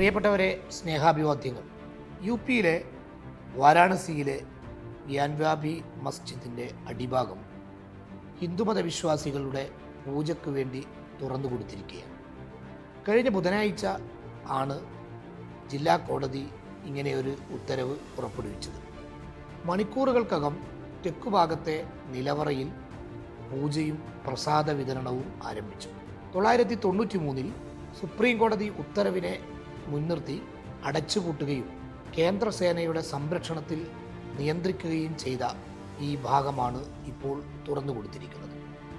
പ്രിയപ്പെട്ടവരെ സ്നേഹാഭിവാദ്യങ്ങൾ. യു പിയിലെ വാരാണസിയിലെ ഗ്യാൻവാബി മസ്ജിദിന്റെ അടിഭാഗം ഹിന്ദുമത വിശ്വാസികളുടെ പൂജയ്ക്ക് വേണ്ടി തുറന്നു കൊടുത്തിരിക്കുകയാണ്. കഴിഞ്ഞ ബുധനാഴ്ച ആണ് ജില്ലാ കോടതി ഇങ്ങനെയൊരു ഉത്തരവ് പുറപ്പെടുവിച്ചത്. മണിക്കൂറുകൾക്കകം തെക്കുഭാഗത്തെ നിലവറയിൽ പൂജയും പ്രസാദ വിതരണവും ആരംഭിച്ചു. തൊള്ളായിരത്തി തൊണ്ണൂറ്റി മൂന്നിൽ സുപ്രീം കോടതി ഉത്തരവിനെ മുൻനിർത്തി അടച്ചുപൂട്ടുകയും കേന്ദ്രസേനയുടെ സംരക്ഷണത്തിൽ നിയന്ത്രിക്കുകയും ചെയ്ത ഈ ഭാഗമാണ് ഇപ്പോൾ തുറന്നു കൊടുത്തിരിക്കുന്നത്.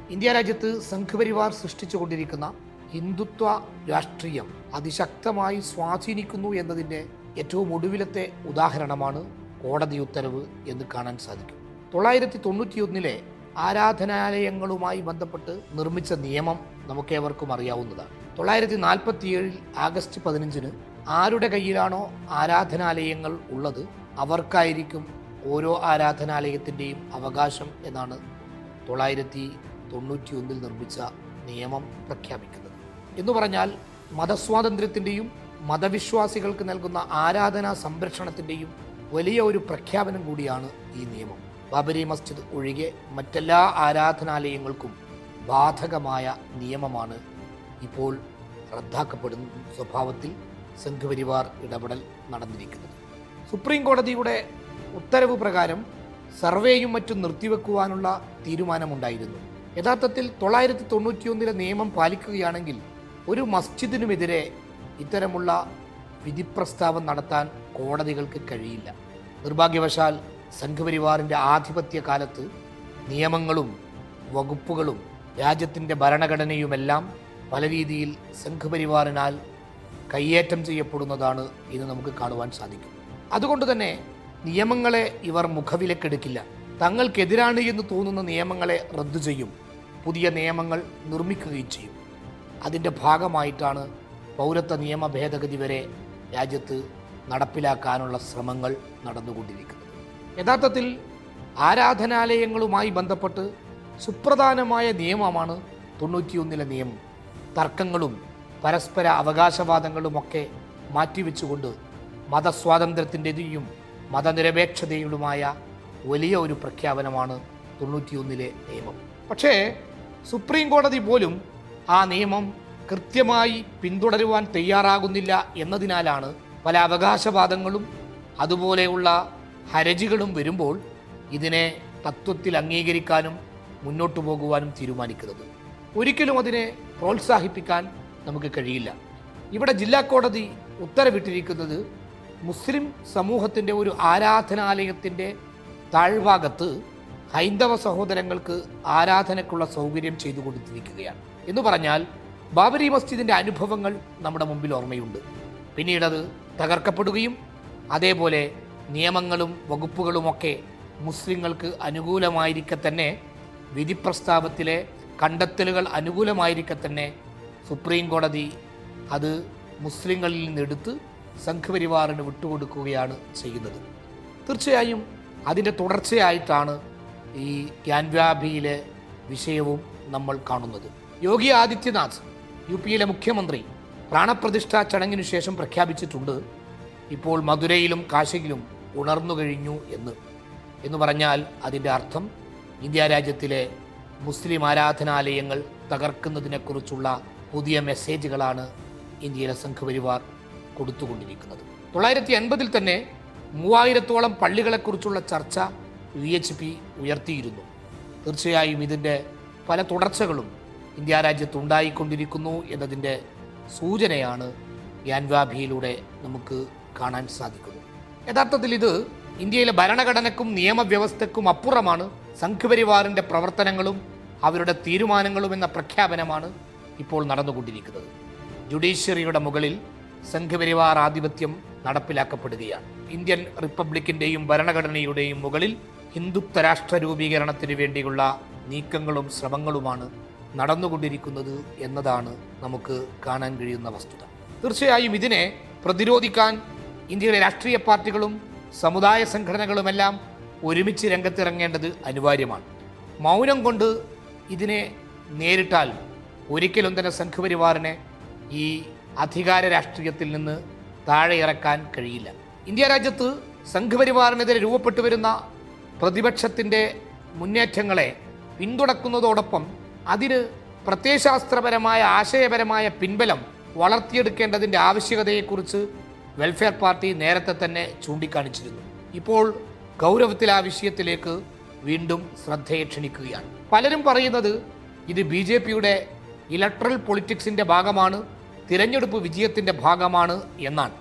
ഇന്ത്യ രാജ്യത്ത് സംഘപരിവാർ സൃഷ്ടിച്ചുകൊണ്ടിരിക്കുന്ന ഹിന്ദുത്വ രാഷ്ട്രീയം അതിശക്തമായി സ്വാധീനിക്കുന്നു എന്നതിന്റെ ഏറ്റവും ഒടുവിലത്തെ ഉദാഹരണമാണ് കോടതി ഉത്തരവ് എന്ന് കാണാൻ സാധിക്കും. തൊള്ളായിരത്തി തൊണ്ണൂറ്റിയൊന്നിലെ ആരാധനാലയങ്ങളുമായി ബന്ധപ്പെട്ട് നിർമ്മിച്ച നിയമം നമുക്കേവർക്കും അറിയാവുന്നതാണ്. തൊള്ളായിരത്തി നാൽപ്പത്തിയേഴിൽ ആഗസ്റ്റ് പതിനഞ്ചിന് ആരുടെ കയ്യിലാണോ ആരാധനാലയങ്ങൾ ഉള്ളത് അവർക്കായിരിക്കും ഓരോ ആരാധനാലയത്തിന്റെയും അവകാശം എന്നാണ് തൊള്ളായിരത്തി തൊണ്ണൂറ്റി ഒന്നിൽ നിർമ്മിച്ച നിയമം പ്രഖ്യാപിക്കുന്നത്. എന്ന് പറഞ്ഞാൽ മതസ്വാതന്ത്ര്യത്തിന്റെയും മതവിശ്വാസികൾക്ക് നൽകുന്ന ആരാധനാ സംരക്ഷണത്തിന്റെയും വലിയ ഒരു പ്രഖ്യാപനം കൂടിയാണ് ഈ നിയമം. ബാബരി മസ്ജിദ് ഒഴികെ മറ്റെല്ലാ ആരാധനാലയങ്ങൾക്കും ബാധകമായ നിയമമാണ് ഇപ്പോൾ റദ്ദാക്കപ്പെടുന്ന സ്വഭാവത്തിൽ സംഘപരിവാർ ഇടപെടൽ നടന്നിരിക്കുന്നത്. സുപ്രീം കോടതിയുടെ ഉത്തരവ് പ്രകാരം സർവേയും മറ്റും നിർത്തിവെക്കുവാനുള്ള തീരുമാനമുണ്ടായിരുന്നു. യഥാർത്ഥത്തിൽ തൊള്ളായിരത്തി തൊണ്ണൂറ്റിയൊന്നിലെ നിയമം പാലിക്കുകയാണെങ്കിൽ ഒരു മസ്ജിദിനുമെതിരെ ഇത്തരമുള്ള വിധിപ്രസ്താവം നടത്താൻ കോടതികൾക്ക് കഴിയില്ല. നിർഭാഗ്യവശാൽ സംഘപരിവാറിന്റെ ആധിപത്യ കാലത്ത് നിയമങ്ങളും വകുപ്പുകളും രാജ്യത്തിന്റെ ഭരണഘടനയുമെല്ലാം പല രീതിയിൽ സംഘപരിവാറിനാൽ കയ്യേറ്റം ചെയ്യപ്പെടുന്നതാണ് ഇന്ന് നമുക്ക് കാണുവാൻ സാധിക്കും. അതുകൊണ്ട് തന്നെ നിയമങ്ങളെ ഇവർ മുഖവിലക്കെടുക്കില്ല. തങ്ങൾക്കെതിരാണ് എന്ന് തോന്നുന്ന നിയമങ്ങളെ റദ്ദു ചെയ്യും. പുതിയ നിയമങ്ങൾ നിർമ്മിക്കുകയും ചെയ്യും. അതിന്റെ ഭാഗമായിട്ടാണ് പൗരത്വ നിയമ ഭേദഗതി വരെ രാജ്യത്ത് നടപ്പിലാക്കാനുള്ള ശ്രമങ്ങൾ നടന്നുകൊണ്ടിരിക്കുന്നത്. യഥാർത്ഥത്തിൽ ആരാധനാലയങ്ങളുമായി ബന്ധപ്പെട്ട് സുപ്രധാനമായ നിയമമാണ് തൊണ്ണൂറ്റിയൊന്നിലെ നിയമം. തർക്കങ്ങളും പരസ്പര അവകാശവാദങ്ങളുമൊക്കെ മാറ്റിവെച്ചുകൊണ്ട് മതസ്വാതന്ത്ര്യത്തിന്റെയും മതനിരപേക്ഷതയുമായ വലിയ ഒരു പ്രഖ്യാപനമാണ് തൊണ്ണൂറ്റിയൊന്നിലെ നിയമം. പക്ഷേ സുപ്രീം കോടതി പോലും ആ നിയമം കൃത്യമായി പിന്തുടരുവാൻ തയ്യാറാകുന്നില്ല എന്നതിനാലാണ് പല അവകാശവാദങ്ങളും അതുപോലെയുള്ള ഹരജികളും വരുമ്പോൾ ഇതിനെ തത്വത്തിൽ അംഗീകരിക്കാനും മുന്നോട്ടു പോകുവാനും തീരുമാനിക്കുന്നത്. ഒരിക്കലും അതിനെ പ്രോത്സാഹിപ്പിക്കാൻ നമുക്ക് കഴിയില്ല. ഇവിടെ ജില്ലാ കോടതി ഉത്തരവിട്ടിരിക്കുന്നത് മുസ്ലിം സമൂഹത്തിന്റെ ഒരു ആരാധനാലയത്തിന്റെ താഴ്ഭാഗത്ത് ഹൈന്ദവ സഹോദരങ്ങൾക്ക് ആരാധനയ്ക്കുള്ള സൗകര്യം ചെയ്തു കൊടുത്തിരിക്കുകയാണ്. എന്ന് പറഞ്ഞാൽ ബാബരി മസ്ജിദിന്റെ അനുഭവങ്ങൾ നമ്മുടെ മുമ്പിൽ ഓർമ്മയുണ്ട്. പിന്നീടത് തകർക്കപ്പെടുകയും അതേപോലെ നിയമങ്ങളും വകുപ്പുകളുമൊക്കെ മുസ്ലിങ്ങൾക്ക് അനുകൂലമായിരിക്കെ തന്നെ വിധിപ്രസ്താവത്തിലെ കണ്ടെത്തലുകൾ അനുകൂലമായിരിക്കെ തന്നെ സുപ്രീം കോടതി അത് മുസ്ലിങ്ങളിൽ നിന്നെടുത്ത് സംഘപരിവാറിന് വിട്ടുകൊടുക്കുകയാണ് ചെയ്യുന്നത്. തീർച്ചയായും അതിന്റെ തുടർച്ചയായിട്ടാണ് ഈ ഗ്യാൻവാബിയിലെ വിഷയവും നമ്മൾ കാണുന്നത്. യോഗി ആദിത്യനാഥ് യു പിയിലെ മുഖ്യമന്ത്രി പ്രാണപ്രതിഷ്ഠാ ചടങ്ങിനു ശേഷം പ്രഖ്യാപിച്ചിട്ടുണ്ട്. ഇപ്പോൾ മധുരയിലും കാശിയിലും ഉണർന്നു കഴിഞ്ഞു എന്ന്. എന്ന് പറഞ്ഞാൽ അതിന്റെ അർത്ഥം ഇന്ത്യ രാജ്യത്തിലെ മുസ്ലിം ആരാധനാലയങ്ങൾ തകർക്കുന്നതിനെക്കുറിച്ചുള്ള പുതിയ മെസ്സേജുകളാണ് ഇന്ത്യയിലെ സംഘപരിവാർ കൊടുത്തുകൊണ്ടിരിക്കുന്നത്. തൊള്ളായിരത്തി എൺപതിൽ തന്നെ മൂവായിരത്തോളം പള്ളികളെക്കുറിച്ചുള്ള ചർച്ച വി എച്ച് പി ഉയർത്തിയിരുന്നു. തീർച്ചയായും ഇതിന്റെ പല തുടർച്ചകളും ഇന്ത്യ രാജ്യത്ത് ഉണ്ടായിക്കൊണ്ടിരിക്കുന്നു എന്നതിന്റെ സൂചനയാണ് ഗ്യാൻവാഭിയിലൂടെ നമുക്ക് കാണാൻ സാധിക്കുന്നു. യഥാർത്ഥത്തിൽ ഇത് ഇന്ത്യയിലെ ഭരണഘടനക്കും നിയമവ്യവസ്ഥക്കും അപ്പുറമാണ്. സംഘപരിവാറിന്റെ പ്രവർത്തനങ്ങളും അവരുടെ തീരുമാനങ്ങളും എന്ന പ്രഖ്യാപനമാണ് ഇപ്പോൾ നടന്നുകൊണ്ടിരിക്കുന്നത്. ജുഡീഷ്യറിയുടെ മുകളിൽ സംഘപരിവാർ ആധിപത്യം നടപ്പിലാക്കപ്പെടുകയാണ്. ഇന്ത്യൻ റിപ്പബ്ലിക്കിന്റെയും ഭരണഘടനയുടെയും മുകളിൽ ഹിന്ദുത്വ രാഷ്ട്ര രൂപീകരണത്തിന് വേണ്ടിയുള്ള നീക്കങ്ങളും ശ്രമങ്ങളുമാണ് നടന്നുകൊണ്ടിരിക്കുന്നത് എന്നതാണ് നമുക്ക് കാണാൻ കഴിയുന്ന വസ്തുത. തീർച്ചയായും ഇതിനെ പ്രതിരോധിക്കാൻ ഇന്ത്യയിലെ രാഷ്ട്രീയ പാർട്ടികളും സമുദായ സംഘടനകളുമെല്ലാം ഒരുമിച്ച് രംഗത്തിറങ്ങേണ്ടത് അനിവാര്യമാണ്. മൗനം കൊണ്ട് ഇതിനെ നേരിട്ടാൽ ഒരിക്കലും തന്നെ സംഘപരിവാറിനെ ഈ അധികാര രാഷ്ട്രീയത്തിൽ നിന്ന് താഴെ ഇറക്കാൻ കഴിയില്ല. ഇന്ത്യ രാജ്യത്ത് സംഘപരിവാറിനെതിരെ രൂപപ്പെട്ടു വരുന്ന പ്രതിപക്ഷത്തിന്റെ മുന്നേറ്റങ്ങളെ പിന്തുണക്കുന്നതോടൊപ്പം അതിന് പ്രത്യയശാസ്ത്രപരമായ ആശയപരമായ പിൻബലം വളർത്തിയെടുക്കേണ്ടതിന്റെ ആവശ്യകതയെക്കുറിച്ച് വെൽഫെയർ പാർട്ടി നേരത്തെ തന്നെ ചൂണ്ടിക്കാണിച്ചിരുന്നു. ഇപ്പോൾ ഗൗരവത്തിൽ ആ വിഷയത്തിലേക്ക് വീണ്ടും ശ്രദ്ധയെ ക്ഷണിക്കുകയാണ്. പലരും പറയുന്നത് ഇത് ബി ജെ പിയുടെ ഇലക്ട്രൽ പൊളിറ്റിക്സിന്റെ ഭാഗമാണ് തിരഞ്ഞെടുപ്പ് വിജയത്തിന്റെ ഭാഗമാണ് എന്നാണ്.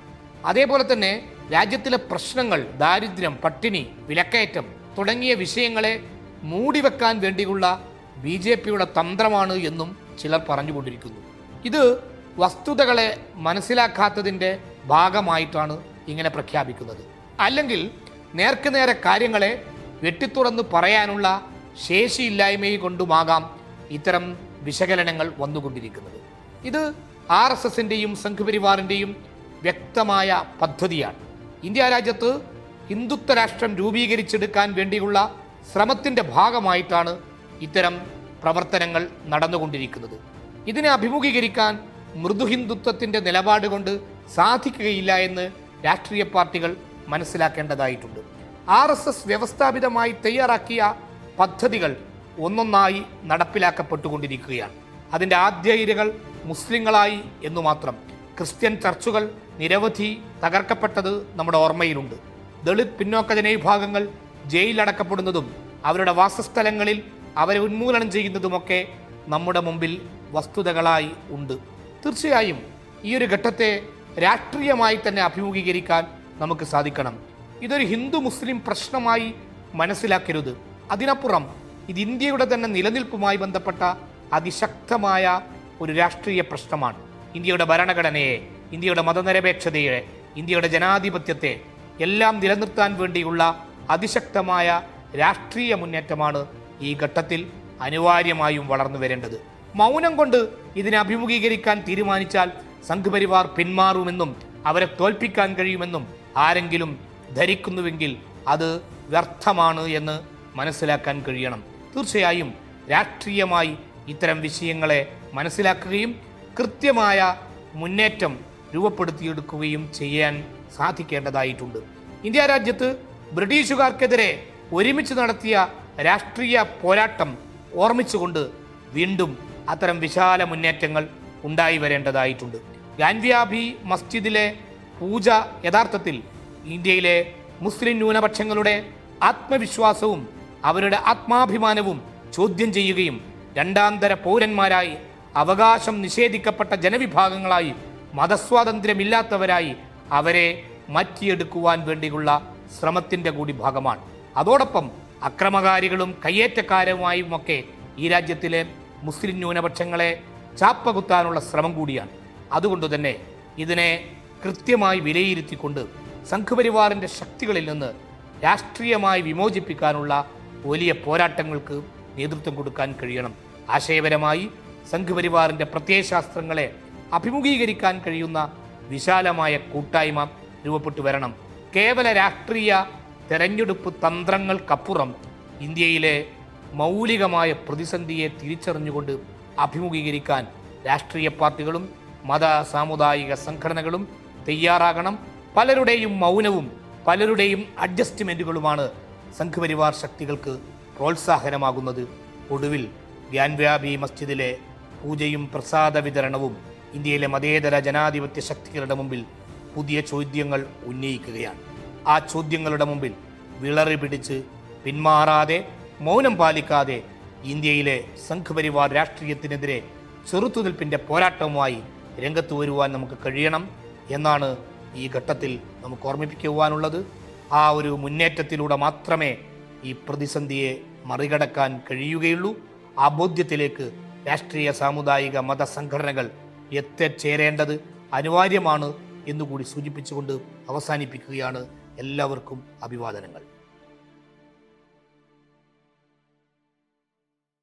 അതേപോലെ തന്നെ രാജ്യത്തിലെ പ്രശ്നങ്ങൾ ദാരിദ്ര്യം പട്ടിണി വിലക്കയറ്റം തുടങ്ങിയ വിഷയങ്ങളെ മൂടിവെക്കാൻ വേണ്ടിയുള്ള ബി ജെ പിയുടെ തന്ത്രമാണ് എന്നും ചിലർ പറഞ്ഞുകൊണ്ടിരിക്കുന്നു. ഇത് വസ്തുതകളെ മനസ്സിലാക്കാത്തതിന്റെ ഭാഗമായിട്ടാണ് ഇങ്ങനെ പ്രഖ്യാപിക്കുന്നത്. അല്ലെങ്കിൽ നേർക്കുനേരെ കാര്യങ്ങളെ വെട്ടിത്തുറന്ന് പറയാനുള്ള ശേഷിയില്ലായ്മയെ കൊണ്ടുമാകാം ഇത്തരം വിശകലനങ്ങൾ വന്നുകൊണ്ടിരിക്കുന്നത്. ഇത് ആർ എസ് എസിന്റെയും സംഘപരിവാറിന്റെയും വ്യക്തമായ പദ്ധതിയാണ്. ഇന്ത്യ രാജ്യത്ത് ഹിന്ദുത്വ രാഷ്ട്രം രൂപീകരിച്ചെടുക്കാൻ വേണ്ടിയുള്ള ശ്രമത്തിന്റെ ഭാഗമായിട്ടാണ് ഇത്തരം പ്രവർത്തനങ്ങൾ നടന്നുകൊണ്ടിരിക്കുന്നത്. ഇതിനെ അഭിമുഖീകരിക്കാൻ മൃദുഹിന്ദുത്വത്തിന്റെ നിലപാട് കൊണ്ട് സാധിക്കുകയില്ല എന്ന് രാഷ്ട്രീയ പാർട്ടികൾ മനസ്സിലാക്കേണ്ടതായിട്ടുണ്ട്. ആർ എസ് എസ് വ്യവസ്ഥാപിതമായി തയ്യാറാക്കിയ പദ്ധതികൾ ഒന്നൊന്നായി നടപ്പിലാക്കപ്പെട്ടുകൊണ്ടിരിക്കുകയാണ്. അതിന്റെ ആദ്യ ഇരകൾ മുസ്ലിങ്ങളായി എന്നു മാത്രം. ക്രിസ്ത്യൻ ചർച്ചുകൾ നിരവധി തകർക്കപ്പെട്ടത് നമ്മുടെ ഓർമ്മയിലുണ്ട്. ദളിത് പിന്നോക്ക ജനവിഭാഗങ്ങൾ ജയിലടക്കപ്പെടുന്നതും അവരുടെ വാസസ്ഥലങ്ങളിൽ അവരെ ഉന്മൂലനം ചെയ്യുന്നതുമൊക്കെ നമ്മുടെ മുമ്പിൽ വസ്തുതകളായി ഉണ്ട്. തീർച്ചയായും ഈ ഒരു ഘട്ടത്തെ രാഷ്ട്രീയമായി തന്നെ അഭിമുഖീകരിക്കാൻ നമുക്ക് സാധിക്കണം. ഇതൊരു ഹിന്ദു മുസ്ലിം പ്രശ്നമായി മനസ്സിലാക്കരുത്. അതിനപ്പുറം ഇത് ഇന്ത്യയുടെ തന്നെ നിലനിൽപ്പുമായി ബന്ധപ്പെട്ട അതിശക്തമായ ഒരു രാഷ്ട്രീയ പ്രശ്നമാണ്. ഇന്ത്യയുടെ ഭരണഘടനയെ ഇന്ത്യയുടെ മതനിരപേക്ഷതയെ ഇന്ത്യയുടെ ജനാധിപത്യത്തെ എല്ലാം നിലനിർത്താൻ വേണ്ടിയുള്ള അതിശക്തമായ രാഷ്ട്രീയ മുന്നേറ്റമാണ് ഈ ഘട്ടത്തിൽ അനിവാര്യമായും വളർന്നു വരേണ്ടത്. മൗനം കൊണ്ട് ഇതിനെ അഭിമുഖീകരിക്കാൻ തീരുമാനിച്ചാൽ സംഘപരിവാർ പിന്മാറുമെന്നും അവരെ തോൽപ്പിക്കാൻ കഴിയുമെന്നും ആരെങ്കിലും ധരിക്കുന്നുവെങ്കിൽ അത് വ്യർത്ഥമാണ് എന്ന് മനസ്സിലാക്കാൻ കഴിയണം. തീർച്ചയായും രാഷ്ട്രീയമായി ഇത്തരം വിഷയങ്ങളെ മനസ്സിലാക്കുകയും കൃത്യമായ മുന്നേറ്റം രൂപപ്പെടുത്തിയെടുക്കുകയും ചെയ്യാൻ സാധിക്കേണ്ടതായിട്ടുണ്ട്. ഇന്ത്യ രാജ്യത്ത് ബ്രിട്ടീഷുകാർക്കെതിരെ ഒരുമിച്ച് നടത്തിയ രാഷ്ട്രീയ പോരാട്ടം ഓർമ്മിച്ചുകൊണ്ട് വീണ്ടും അത്തരം വിശാല മുന്നേറ്റങ്ങൾ ഉണ്ടായി വരേണ്ടതായിട്ടുണ്ട്. ഗാൻവ്യാഭി മസ്ജിദിലെ പൂജ യഥാർത്ഥത്തിൽ ഇന്ത്യയിലെ മുസ്ലിം ന്യൂനപക്ഷങ്ങളുടെ ആത്മവിശ്വാസവും അവരുടെ ആത്മാഭിമാനവും ചോദ്യം ചെയ്യുകയും രണ്ടാന്തര പൗരന്മാരായി അവകാശം നിഷേധിക്കപ്പെട്ട ജനവിഭാഗങ്ങളായി മതസ്വാതന്ത്ര്യമില്ലാത്തവരായി അവരെ മാറ്റിയെടുക്കുവാൻ വേണ്ടിയുള്ള ശ്രമത്തിന്റെ കൂടി ഭാഗമാണ്. അതോടൊപ്പം അക്രമകാരികളും കയ്യേറ്റക്കാരുമായുമൊക്കെ ഈ രാജ്യത്തിലെ മുസ്ലിം ന്യൂനപക്ഷങ്ങളെ ചാപ്പകുത്താനുള്ള ശ്രമം കൂടിയാണ്. അതുകൊണ്ട് തന്നെ ഇതിനെ കൃത്യമായി വിലയിരുത്തിക്കൊണ്ട് സംഘപരിവാറിന്റെ ശക്തികളിൽ നിന്ന് രാഷ്ട്രീയമായി വിമോചിപ്പിക്കാനുള്ള വലിയ പോരാട്ടങ്ങൾക്ക് നേതൃത്വം കൊടുക്കാൻ കഴിയണം. ആശയപരമായി സംഘപരിവാറിന്റെ പ്രത്യയശാസ്ത്രങ്ങളെ അഭിമുഖീകരിക്കാൻ കഴിയുന്ന വിശാലമായ കൂട്ടായ്മ രൂപപ്പെട്ടു വരണം. കേവല രാഷ്ട്രീയ തെരഞ്ഞെടുപ്പ് തന്ത്രങ്ങൾക്കപ്പുറം ഇന്ത്യയിലെ മൗലികമായ പ്രതിസന്ധിയെ തിരിച്ചറിഞ്ഞുകൊണ്ട് അഭിമുഖീകരിക്കാൻ രാഷ്ട്രീയ പാർട്ടികളും മത സാമുദായിക സംഘടനകളും തയ്യാറാകണം. പലരുടെയും മൗനവും പലരുടെയും അഡ്ജസ്റ്റ്മെന്റുകളുമാണ് സംഘപരിവാർ ശക്തികൾക്ക് പ്രോത്സാഹനമാകുന്നത്. ഒടുവിൽ ഗ്യാൻവ്യാബി മസ്ജിദിലെ പൂജയും പ്രസാദ വിതരണവും ഇന്ത്യയിലെ മതേതര ജനാധിപത്യ ശക്തികളുടെ മുമ്പിൽ പുതിയ ചോദ്യങ്ങൾ ഉന്നയിക്കുകയാണ്. ആ ചോദ്യങ്ങളുടെ മുമ്പിൽ വിളറി പിടിച്ച് പിന്മാറാതെ മൗനം പാലിക്കാതെ ഇന്ത്യയിലെ സംഘപരിവാർ രാഷ്ട്രീയത്തിനെതിരെ ചെറുത്തുനിൽപ്പിന്റെ പോരാട്ടവുമായി രംഗത്ത് വരുവാൻ നമുക്ക് കഴിയണം എന്നാണ് ഈ ഘട്ടത്തിൽ നമുക്ക് ഓർമ്മിപ്പിക്കുവാനുള്ളത്. ആ ഒരു മുന്നേറ്റത്തിലൂടെ മാത്രമേ ഈ പ്രതിസന്ധിയെ മറികടക്കാൻ കഴിയുകയുള്ളൂ. ആ ബോധ്യത്തിലേക്ക് രാഷ്ട്രീയ സാമുദായിക മത സംഘടനകൾ എത്തിച്ചേരേണ്ടത് അനിവാര്യമാണ് എന്നുകൂടി സൂചിപ്പിച്ചുകൊണ്ട് അവസാനിപ്പിക്കുകയാണ്. എല്ലാവർക്കും അഭിവാദനങ്ങൾ.